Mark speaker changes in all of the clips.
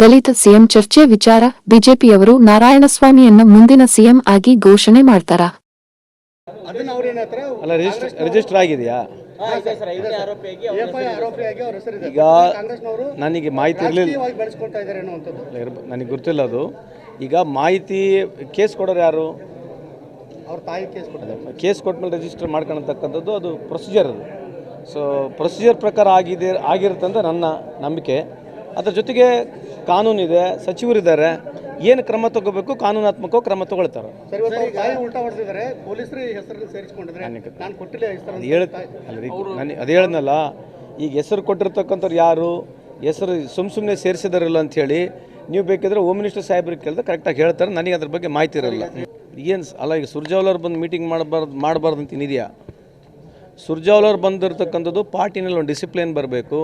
Speaker 1: ದಲಿತ CM ಚರ್ಚೆ ವಿಚಾರ ಬಿಜೆಪಿಯವರು ನಾರಾಯಣಸ್ವಾಮಿಯನ್ನು ಮುಂದಿನ ಸಿಎಂ ಆಗಿ ಘೋಷಣೆ ಮಾಡ್ತಾರಾ.
Speaker 2: ಅಲ್ಲ ರಿಜಿಸ್ಟರ್ ರಿಜಿಸ್ಟರ್ ಆಗಿದೆಯಾ? ಈಗ ನನಗೆ ಮಾಹಿತಿ ಇರಲಿಲ್ಲ. ನನಗೆ ಗೊತ್ತಿಲ್ಲ ಅದು. ಈಗ ಮಾಹಿತಿ ಕೇಸ್ ಕೊಡೋರು ಯಾರು?
Speaker 3: ಅವ್ರ ತಾಯಿ ಕೇಸ್ ಕೊಟ್ಟಿದ್ದಾರೆ.
Speaker 2: ಕೇಸ್ ಕೊಟ್ಮೇಲೆ ರಿಜಿಸ್ಟರ್ ಮಾಡ್ಕೊಳತಕ್ಕಂಥದ್ದು ಅದು ಪ್ರೊಸೀಜರ್ ಅದು. ಸೊ ಪ್ರೊಸೀಜರ್ ಪ್ರಕಾರ ಆಗಿದೆ ಆಗಿರುತ್ತಂತ ಅಂತ ನನ್ನ ನಂಬಿಕೆ. ಅದರ ಜೊತೆಗೆ ಕಾನೂನಿದೆ ಸಚಿವರಿದ್ದಾರೆ ಏನು ಕ್ರಮ ತಗೋಬೇಕು ಕಾನೂನಾತ್ಮಕ ಕ್ರಮ ತಗೊಳ್ತಾರೆ. ಅದು ಹೇಳಿದ್ನಲ್ಲ ಅಲ್ಲ ರೀ ನನಗೆ ಅದು ಹೇಳದ್ನಲ್ಲ ಈಗ ಹೆಸರು ಕೊಟ್ಟಿರ್ತಕ್ಕಂಥವ್ರು ಯಾರು ಹೆಸರು ಸುಮ್ಮ ಸುಮ್ಮನೆ ಸೇರಿಸಿದಾರಲ್ಲ ಅಂಥೇಳಿ ನೀವು ಬೇಕಿದ್ರೆ ಹೋಮ್ ಮಿನಿಸ್ಟರ್ ಸಾಹೇಬ್ರಿಗೆ ಕೇಳಿದ್ರೆ ಕರೆಕ್ಟಾಗಿ ಹೇಳ್ತಾರೆ ನನಗೆ ಅದ್ರ ಬಗ್ಗೆ ಮಾಹಿತಿ ಇರಲ್ಲ. ಏನು ಅಲ್ಲ ಈಗ ಸುರ್ಜಾವಲವ್ರು ಬಂದು ಮೀಟಿಂಗ್ ಮಾಡಬಾರ್ದು ಮಾಡಬಾರ್ದು ಅಂತ ಇದೆಯಾ ಸುರ್ಜಾವಲವ್ರು ಬಂದಿರತಕ್ಕಂಥದ್ದು ಪಾರ್ಟಿನಲ್ಲಿ ಒಂದು ಡಿಸಿಪ್ಲಿನ್ ಬರಬೇಕು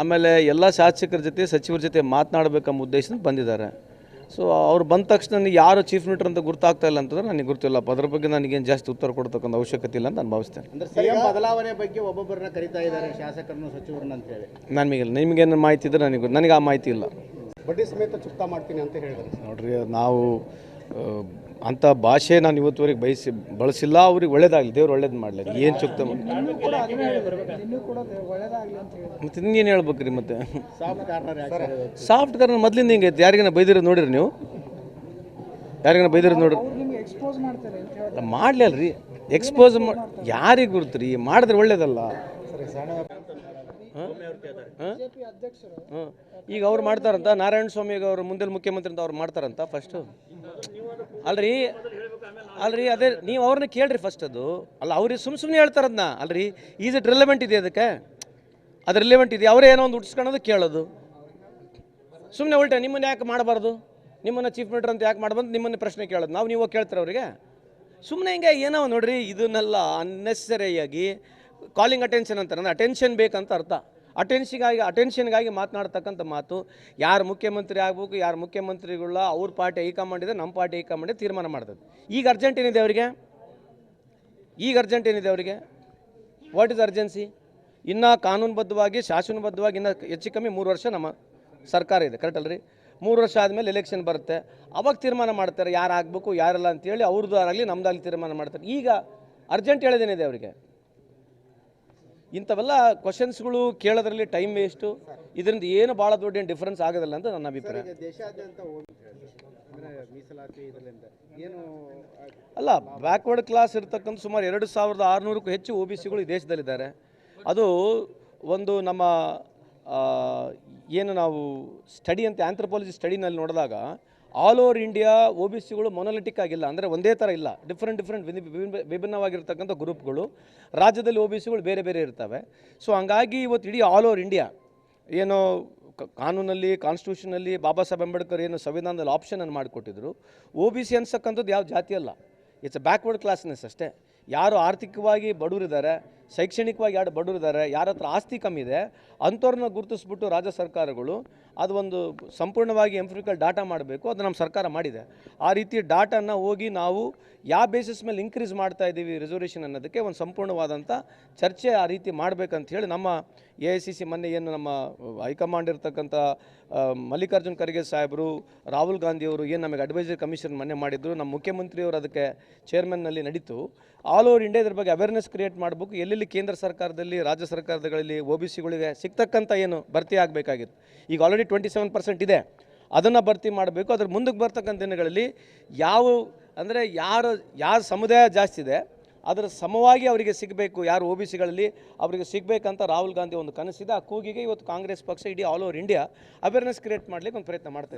Speaker 2: ಆಮೇಲೆ ಎಲ್ಲ ಶಾಸಕರ ಜೊತೆ ಸಚಿವರ ಜೊತೆ ಮಾತನಾಡಬೇಕೆಂಬ ಉದ್ದೇಶದಿಂದ ಬಂದಿದ್ದಾರೆ. ಸೊ ಅವ್ರು ಬಂದ ತಕ್ಷಣ ನನಗೆ ಯಾರು ಚೀಫ್ ಮಿನಿಸ್ಟರ್ ಅಂತ ಗೊತ್ತಾಗ್ತಾ ಇಲ್ಲ ಅಂತಂದ್ರೆ ನನಗೆ ಗೊತ್ತಿಲ್ಲಪ್ಪ. ಅದ್ರ ಬಗ್ಗೆ ನನಗೇನು ಜಾಸ್ತಿ ಉತ್ತರ ಕೊಡ್ತಕ್ಕಂಥ ಅವಶ್ಯಕತೆ ಇಲ್ಲ ಅಂತ ನಾನು ಭಾವಿಸ್ತೇನೆ.
Speaker 3: ಅಂದ್ರೆ ಸಿಎಂ ಬದಲಾವಣೆ ಬಗ್ಗೆ ಒಬ್ಬೊಬ್ಬರನ್ನ ಕರಿತಾ ಇದ್ದಾರೆ ಶಾಸಕರನ್ನು ಸಚಿವರನ್ನ ಅಂತ ಹೇಳಿ.
Speaker 2: ನನಗೆ ನಿಮಗೇನು ಮಾಹಿತಿ ಇದ್ರೆ ನನಗೆ ನನಗೆ ಆ ಮಾಹಿತಿ ಇಲ್ಲ.
Speaker 3: ಬಡ್ಡಿ ಸಮೇತ ಚುಕ್ತಾ ಮಾಡ್ತೀನಿ ಅಂತ ಹೇಳಿದ್ರು.
Speaker 2: ನೋಡ್ರಿ ನಾವು ಅಂಥ ಭಾಷೆ ನಾನು ಇವತ್ತುವರೆಗೆ ಬಯಸಿ ಬಳಸಿಲ್ಲ. ಅವ್ರಿಗೆ ಒಳ್ಳೇದಾಗಲಿ ದೇವ್ರು ಒಳ್ಳೇದು ಮಾಡಲಿ. ಏನು ಚುಕ್ತ ಮತ್ತೆ ಇನ್ನೇನು ಹೇಳ್ಬೇಕು ರೀ ಮತ್ತೆ.
Speaker 3: ಸಾಫ್ಟ್ ಕಾರ್ನರ್
Speaker 2: ಮೊದ್ಲಿಂದ ಹಿಂಗೆ ಯಾರಿಗಿನ ಯಾರಿಗಾನ ಬೈದಿರೋದು ನೋಡಿರಿ ನೀವು? ಯಾರಿಗಾನ ಬೈದಿರೋದು ನೋಡ್ರಿ? ಅಲ್ಲ, ಮಾಡ್ಲಿ ಅಲ್ರಿ. ಎಕ್ಸ್ಪೋಸ್ ಯಾರಿಗೆ ಗುರುತು ರೀ ಮಾಡಿದ್ರೆ ಒಳ್ಳೇದಲ್ಲ. ಈಗ ಅವ್ರು ಮಾಡ್ತಾರಂತ? ನಾರಾಯಣ ಸ್ವಾಮಿಗೆ ಅವರು ಮುಂದೆ ಮುಖ್ಯಮಂತ್ರಿ ಅಂತ ಅವ್ರು ಮಾಡ್ತಾರಂತ ಫಸ್ಟು ಅಲ್ರಿ? ಅಲ್ರಿ, ಅದೇ ನೀವು ಅವ್ರನ್ನ ಕೇಳ್ರಿ ಫಸ್ಟ್ ಅದು. ಅಲ್ಲ ಅವ್ರಿಗೆ ಸುಮ್ ಸುಮ್ಮನೆ ಹೇಳ್ತಾರದನ್ನ ಅಲ್ರಿ? ಈಸ್ ಇಟ್ ರಿಲೆವೆಂಟ್ ಇದೆ ಅದಕ್ಕೆ? ಅದು ರಿಲೆವೆಂಟ್ ಇದೆ, ಅವರೇ ಏನೋ ಒಂದು ಉಟ್ಸ್ಕೊಳ್ಳೋದು ಕೇಳೋದು. ಸುಮ್ಮನೆ ಉಲ್ಟಾ, ನಿಮ್ಮನ್ನ ಯಾಕೆ ಮಾಡಬಾರ್ದು? ನಿಮ್ಮನ್ನು ಚೀಫ್ ಮಿನಿಸ್ಟರ್ ಅಂತ ಯಾಕೆ ಮಾಡಬಾರ್ದು ನಿಮ್ಮನ್ನು ಪ್ರಶ್ನೆ ಕೇಳೋದು. ನಾವು ನೀವು ಕೇಳ್ತಾರೆ ಅವರಿಗೆ? ಸುಮ್ಮನೆ ಹಿಂಗೆ ಏನೋ ನೋಡ್ರಿ, ಇದನ್ನೆಲ್ಲ ಅನ್ನೆಸರಿಯಾಗಿ ಕಾಲಿಂಗ್ ಅಟೆನ್ಷನ್ ಅಂತಾರೆ. ಅಂದರೆ ಅಟೆನ್ಷನ್ ಬೇಕಂತ ಅರ್ಥ. ಅಟೆನ್ಷನ್ಗಾಗಿ ಅಟೆನ್ಷನ್ಗಾಗಿ ಮಾತನಾಡ್ತಕ್ಕಂಥ ಮಾತು, ಯಾರು ಮುಖ್ಯಮಂತ್ರಿ ಆಗಬೇಕು, ಯಾರು ಮುಖ್ಯಮಂತ್ರಿಗಳ ಅವ್ರ ಪಾರ್ಟಿ ಹೈಕಮಾಂಡ್ ಇದೆ ನಮ್ಮ ಪಾರ್ಟಿ ಹೈಕಮಾಂಡ್ ಇದೆ ತೀರ್ಮಾನ ಮಾಡ್ತದೆ. ಈಗ ಅರ್ಜೆಂಟ್ ಏನಿದೆ ಅವರಿಗೆ? ಈಗ ಅರ್ಜೆಂಟ್ ಏನಿದೆ ಅವರಿಗೆ? ವಾಟ್ ಇಸ್ ಅರ್ಜೆನ್ಸಿ ಇನ್ನು ಕಾನೂನುಬದ್ಧವಾಗಿ, ಶಾಸನಬದ್ಧವಾಗಿ ಇನ್ನೂ ಹೆಚ್ಚು ಕಮ್ಮಿ ಮೂರು ವರ್ಷ ನಮ್ಮ ಸರ್ಕಾರ ಇದೆ ಕರೆಕ್ಟ್ ಅಲ್ರಿ? ಮೂರು ವರ್ಷ ಆದಮೇಲೆ ಎಲೆಕ್ಷನ್ ಬರುತ್ತೆ. ಅವಾಗ ತೀರ್ಮಾನ ಮಾಡ್ತಾರೆ, ಯಾರು ಆಗಬೇಕು, ಯಾರಲ್ಲ ಅಂತೇಳಿ ಅವ್ರದ್ದು ಆಗಲಿ ನಮ್ದಾಗಲಿ ತೀರ್ಮಾನ ಮಾಡ್ತಾರೆ. ಈಗ ಅರ್ಜೆಂಟ್ ಹೇಳೋದೇನಿದೆ ಅವರಿಗೆ? ಇಂಥವೆಲ್ಲ ಕ್ವಶನ್ಸ್ಗಳು ಕೇಳೋದ್ರಲ್ಲಿ ಟೈಮ್ ವೇಸ್ಟು ಇದರಿಂದ ಏನು ಭಾಳ ದೊಡ್ಡ ಏನು ಡಿಫ್ರೆನ್ಸ್ ಆಗೋದಿಲ್ಲ ಅಂತ ನನ್ನ ಅಭಿಪ್ರಾಯ. ಅಲ್ಲ ಬ್ಯಾಕ್ವರ್ಡ್ ಕ್ಲಾಸ್ ಇರ್ತಕ್ಕಂಥ ಸುಮಾರು ಎರಡು ಸಾವಿರದ ಆರುನೂರಕ್ಕೂ ಹೆಚ್ಚು ಒ ಬಿ ಸಿಗಳು ಈ ದೇಶದಲ್ಲಿದ್ದಾರೆ. ಅದು ಒಂದು ನಮ್ಮ ಏನು ನಾವು ಸ್ಟಡಿ ಅಂತ ಆಂಥ್ರಪಾಲಜಿ ಸ್ಟಡಿನಲ್ಲಿ ನೋಡಿದಾಗ all over India O B ಸಿಗಳು monolithic ಆಗಿಲ್ಲ. ಅಂದರೆ ಒಂದೇ ಥರ ಇಲ್ಲ. ಡಿಫ್ರೆಂಟ್ ಡಿಫ್ರೆಂಟ್ ವಿಭಿನ್ನವಾಗಿರ್ತಕ್ಕಂಥ ಗ್ರೂಪ್ಗಳು. ರಾಜ್ಯದಲ್ಲಿ ಒ ಬಿ ಸಿಗಳು ಬೇರೆ ಬೇರೆ ಇರ್ತವೆ. ಸೊ ಹಂಗಾಗಿ ಇವತ್ತು ಇಡೀ ಆಲ್ ಓವರ್ ಇಂಡಿಯಾ ಏನು ಕಾನೂನಲ್ಲಿ ಕಾನ್ಸ್ಟಿಟ್ಯೂಷನಲ್ಲಿ ಬಾಬಾ ಸಾಹೇಬ್ ಅಂಬೇಡ್ಕರ್ ಏನು ಸಂವಿಧಾನದಲ್ಲಿ ಆಪ್ಷನನ್ನು ಮಾಡಿಕೊಟ್ಟಿದ್ರು. ಒ ಬಿ ಸಿ ಅನ್ಸಕ್ಕಂಥದ್ದು ಯಾವ ಜಾತಿ ಅಲ್ಲ. ಇಟ್ಸ್ ಅ ಬ್ಯಾಕ್ವರ್ಡ್ ಕ್ಲಾಸ್ನೆಸ್ ಅಷ್ಟೇ. ಯಾರು ಆರ್ಥಿಕವಾಗಿ ಬಡವರಿದ್ದಾರೆ, ಶೈಕ್ಷಣಿಕವಾಗಿ ಯಾರು ಬಡವರಿದ್ದಾರೆ, ಯಾರ ಹತ್ರ ಆಸ್ತಿ ಕಮ್ಮಿ ಇದೆ, ಅಂಥವ್ರನ್ನ ಗುರುತಿಸ್ಬಿಟ್ಟು ರಾಜ್ಯ ಸರ್ಕಾರಗಳು ಅದು ಒಂದು ಸಂಪೂರ್ಣವಾಗಿ ಎಂಫ್ರಿಕಲ್ ಡಾಟಾ ಮಾಡಬೇಕು, ಅದು ನಮ್ಮ ಸರ್ಕಾರ ಮಾಡಿದೆ. ಆ ರೀತಿ ಡಾಟಾನ ಹೋಗಿ ನಾವು ಯಾವ ಬೇಸಿಸ್ ಮೇಲೆ ಇನ್ಕ್ರೀಸ್ ಮಾಡ್ತಾ ಇದ್ದೀವಿ ರಿಸರ್ವೇಷನ್ ಅನ್ನೋದಕ್ಕೆ ಒಂದು ಸಂಪೂರ್ಣವಾದಂಥ ಚರ್ಚೆ ಆ ರೀತಿ ಮಾಡಬೇಕಂತ ಹೇಳಿ ನಮ್ಮ ಎ ಐ ಸಿ ಸಿ ಮೊನ್ನೆ ಏನು ನಮ್ಮ ಹೈಕಮಾಂಡ್ ಇರ್ತಕ್ಕಂಥ ಮಲ್ಲಿಕಾರ್ಜುನ್ ಖರ್ಗೆ ಸಾಹೇಬರು, ರಾಹುಲ್ ಗಾಂಧಿಯವರು ಏನು ನಮಗೆ ಅಡ್ವೈಸರಿ ಕಮಿಷನ್ ಮೊನ್ನೆ ಮಾಡಿದ್ರು, ನಮ್ಮ ಮುಖ್ಯಮಂತ್ರಿಯವರು ಅದಕ್ಕೆ ಚೇರ್ಮನ್ನಲ್ಲಿ ನಡೀತು. ಆಲ್ ಓವರ್ ಇಂಡಿಯಾ ಬಗ್ಗೆ ಅವೇರ್ನೆಸ್ ಕ್ರಿಯೇಟ್ ಮಾಡಬೇಕು. ಎಲ್ಲೆಲ್ಲಿ ಕೇಂದ್ರ ಸರ್ಕಾರದಲ್ಲಿ, ರಾಜ್ಯ ಸರ್ಕಾರಗಳಲ್ಲಿ ಒ ಬಿ ಸಿಗಳಿಗೆ ಸಿಗ್ತಕ್ಕಂಥ ಏನು ಭರ್ತಿ ಆಗಬೇಕಾಗಿತ್ತು. ಈಗ ಆಲ್ರೆಡಿ ಟ್ವೆಂಟಿ ಸೆವೆನ್ ಪರ್ಸೆಂಟ್ ಇದೆ. ಅದನ್ನು ಭರ್ತಿ ಮಾಡಬೇಕು. ಅದ್ರ ಮುಂದಕ್ಕೆ ಬರ್ತಕ್ಕಂಥ ದಿನಗಳಲ್ಲಿ ಯಾವ, ಅಂದರೆ ಯಾರು, ಯಾರ ಸಮುದಾಯ ಜಾಸ್ತಿ ಇದೆ, ಅದರ ಸಮವಾಗಿ ಅವರಿಗೆ ಸಿಗಬೇಕು. ಯಾರು ಒ ಬಿ ಸಿಗಳಲ್ಲಿ ಅವರಿಗೆ ಸಿಗಬೇಕಂತ ರಾಹುಲ್ ಗಾಂಧಿ ಒಂದು ಕನಸಿದೆ. ಆ ಕೂಗಿಗೆ ಇವತ್ತು ಕಾಂಗ್ರೆಸ್ ಪಕ್ಷ ಇಡೀ all over India awareness create ಮಾಡಲಿಕ್ಕೆ ಒಂದು ಪ್ರಯತ್ನ ಮಾಡ್ತಾ ಇದೆ